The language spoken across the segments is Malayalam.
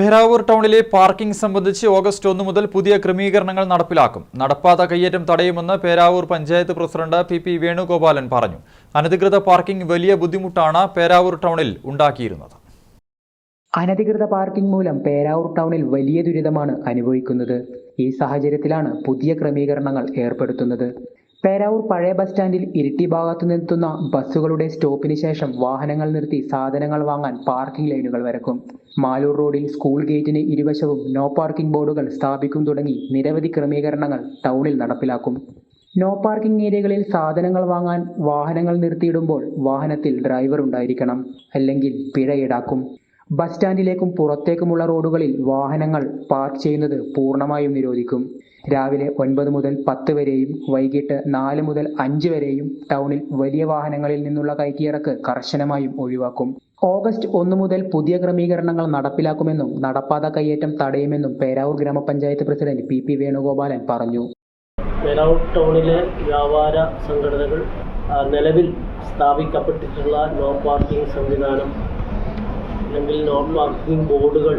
പേരാവൂർ ടൗണിലെ പാർക്കിംഗ് സംബന്ധിച്ച് ഓഗസ്റ്റ് ഒന്ന് മുതൽ പുതിയ ക്രമീകരണങ്ങൾ നടപ്പിലാക്കും. നടപ്പാത കയ്യേറ്റം തടയുമെന്ന് Peravoor panchayat president P P Venugopalan പറഞ്ഞു. അനധികൃത പാർക്കിംഗ് വലിയ ബുദ്ധിമുട്ടാണ് പേരാവൂർ ടൗണിൽ ഉണ്ടാക്കിയിരുന്നത്. അനധികൃത പാർക്കിംഗ് മൂലം പേരാവൂർ ടൗണിൽ വലിയ ദുരിതമാണ് അനുഭവിക്കുന്നത്. ഈ സാഹചര്യത്തിലാണ് പുതിയ ക്രമീകരണങ്ങൾ ഏർപ്പെടുത്തുന്നത്. പേരാവൂർ പഴയ ബസ് സ്റ്റാൻഡിൽ ഇരിട്ടി ഭാഗത്തു നിന്നെത്തുന്ന ബസ്സുകളുടെ സ്റ്റോപ്പിന് ശേഷം വാഹനങ്ങൾ നിർത്തി സാധനങ്ങൾ വാങ്ങാൻ പാർക്കിംഗ് ലൈനുകൾ വരക്കും. മാലൂർ റോഡിൽ സ്കൂൾ ഗേറ്റിന് ഇരുവശവും നോ പാർക്കിംഗ് ബോർഡുകൾ സ്ഥാപിക്കും തുടങ്ങി നിരവധി ക്രമീകരണങ്ങൾ ടൗണിൽ നടപ്പിലാക്കും. നോ പാർക്കിംഗ് ഏരിയകളിൽ സാധനങ്ങൾ വാങ്ങാൻ വാഹനങ്ങൾ നിർത്തിയിടുമ്പോൾ വാഹനത്തിൽ ഡ്രൈവർ ഉണ്ടായിരിക്കണം അല്ലെങ്കിൽ പിഴ ഈടാക്കും. ബസ് സ്റ്റാൻഡിലേക്കും പുറത്തേക്കുമുള്ള റോഡുകളിൽ വാഹനങ്ങൾ പാർക്ക് ചെയ്യുന്നത് പൂർണമായും നിരോധിക്കും. രാവിലെ ഒൻപത് മുതൽ പത്ത് വരെയും വൈകിട്ട് നാല് മുതൽ അഞ്ച് വരെയും ടൗണിൽ വലിയ വാഹനങ്ങളിൽ നിന്നുള്ള കയറ്റിയിറക്ക് കർശനമായും ഒഴിവാക്കും. ഓഗസ്റ്റ് ഒന്ന് മുതൽ പുതിയ ക്രമീകരണങ്ങൾ നടപ്പിലാക്കുമെന്നും നടപ്പാത കയ്യേറ്റം തടയുമെന്നും പേരാവൂർ ഗ്രാമപഞ്ചായത്ത് പ്രസിഡന്റ് പി പി വേണുഗോപാലൻ പറഞ്ഞു. പേരാവൂർ ടൗണിലെ വ്യാപാര സംഘടനകൾ നിലവിൽ സ്ഥാപിക്കപ്പെട്ടിട്ടുള്ള നോ പാർക്കിംഗ് സംവിധാനം അല്ലെങ്കിൽ നോൺ പാർക്കിംഗ് ബോർഡുകൾ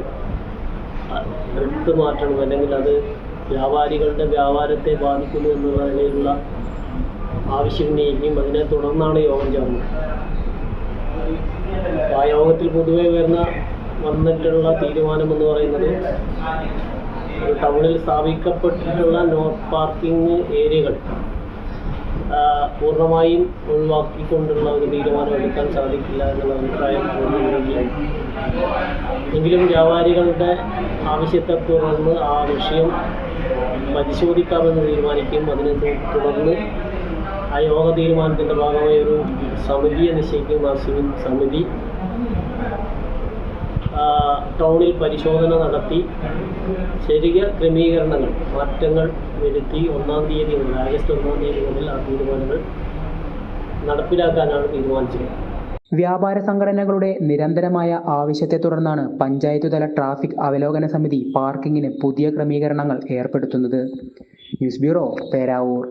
എടുത്തു മാറ്റണം അല്ലെങ്കിൽ അത് വ്യാപാരികളുടെ വ്യാപാരത്തെ ബാധിക്കുന്നു എന്നുള്ള നിലയിലുള്ള ആവശ്യം ഉന്നയിക്കുകയും അതിനെ തുടർന്നാണ് യോഗം ചേർന്നത്. ആ യോഗത്തിൽ പൊതുവെ വരുന്ന വന്നിട്ടുള്ള തീരുമാനം എന്ന് പറയുന്നത് ടൗണിൽ സ്ഥാപിക്കപ്പെട്ടിട്ടുള്ള നോ പാർക്കിംഗ് ഏരിയകൾ പൂർണമായും ഒഴിവാക്കിക്കൊണ്ടുള്ള ഒരു തീരുമാനം എടുക്കാൻ സാധിക്കില്ല എന്നുള്ള അഭിപ്രായം എങ്കിലും വ്യാപാരികളുടെ ആവശ്യത്തെ തുടർന്ന് ആ വിഷയം പരിശോധിക്കാമെന്ന് തീരുമാനിക്കും. അതിനെ തുടർന്ന് ആ യോഗ തീരുമാനത്തിന്റെ ഭാഗമായി ഒരു സമിതിയെ നിശ്ചയിക്കും ആ സിമി- സമിതി. ടൗണിൽ പരിശോധന നടത്തി ശരിയ ക്രമീകരണങ്ങൾ മാറ്റങ്ങൾ വരുത്തി ഒന്നാം തീയതി മുതൽ ആഗസ്റ്റ് ഒന്നാം തീയതി മുതൽ ആ തീരുമാനങ്ങൾ നടപ്പിലാക്കാനാണ് തീരുമാനിച്ചത്. വ്യാപാര സംഘടനകളുടെ നിരന്തരമായ ആവശ്യത്തെ തുടർന്നാണ് പഞ്ചായത്ത് തല ട്രാഫിക് അവലോകന സമിതി പാർക്കിങ്ങിന് പുതിയ ക്രമീകരണങ്ങൾ ഏർപ്പെടുത്തുന്നത്. News bureau Peravoor.